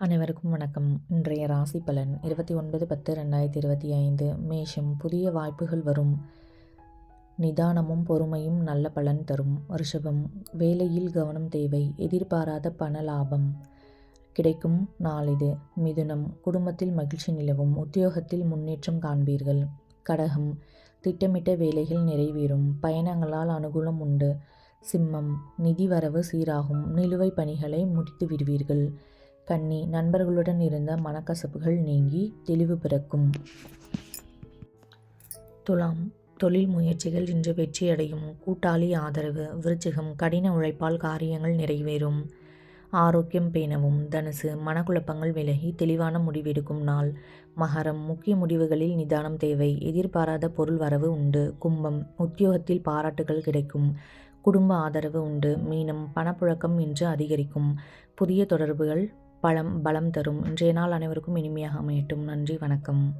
அனைவருக்கும் வணக்கம். இன்றைய ராசி பலன் இருபத்தி ஒன்பது பத்து ரெண்டாயிரத்தி இருபத்தி ஐந்து. மேஷம் புதிய வாய்ப்புகள் வரும். நிதானமும் பொறுமையும் நல்ல பலன் தரும். ரிஷபம் வேலையில் கவனம் தேவை. எதிர்பாராத பண லாபம் கிடைக்கும் நாளிது மிதுனம் குடும்பத்தில் மகிழ்ச்சி நிலவும். உத்தியோகத்தில் முன்னேற்றம் காண்பீர்கள். கடகம் திட்டமிட்ட வேலைகள் நிறைவேறும். பயணங்களால் அனுகூலம் உண்டு. சிம்மம் நிதி வரவு சீராகும். நிலுவை பணிகளை முடித்து விடுவீர்கள். கன்னி நண்பர்களுடன் இருந்த மனக்கசப்புகள் நீங்கி தெளிவு பிறக்கும். துலாம் தொழில் முயற்சிகள் இன்று வெற்றியடையும் கூட்டாளி ஆதரவு விருச்சிகம் கடின உழைப்பால் காரியங்கள் நிறைவேறும். ஆரோக்கியம் பேணவும் தனுசு மனக்குழப்பங்கள் விலகி தெளிவான முடிவெடுக்கும் நாள். மகரம் முக்கிய முடிவுகளில் நிதானம் தேவை. எதிர்பாராத பொருள் வரவு உண்டு. கும்பம் உத்தியோகத்தில் பாராட்டுகள் கிடைக்கும். குடும்ப ஆதரவு உண்டு. மீனம் பணப்புழக்கம் இன்று அதிகரிக்கும். புதிய தொடர்புகள் பலம் பலம் தரும். இன்றைய நாள் அனைவருக்கும் இனிமையாக அமையட்டும். நன்றி வணக்கம்.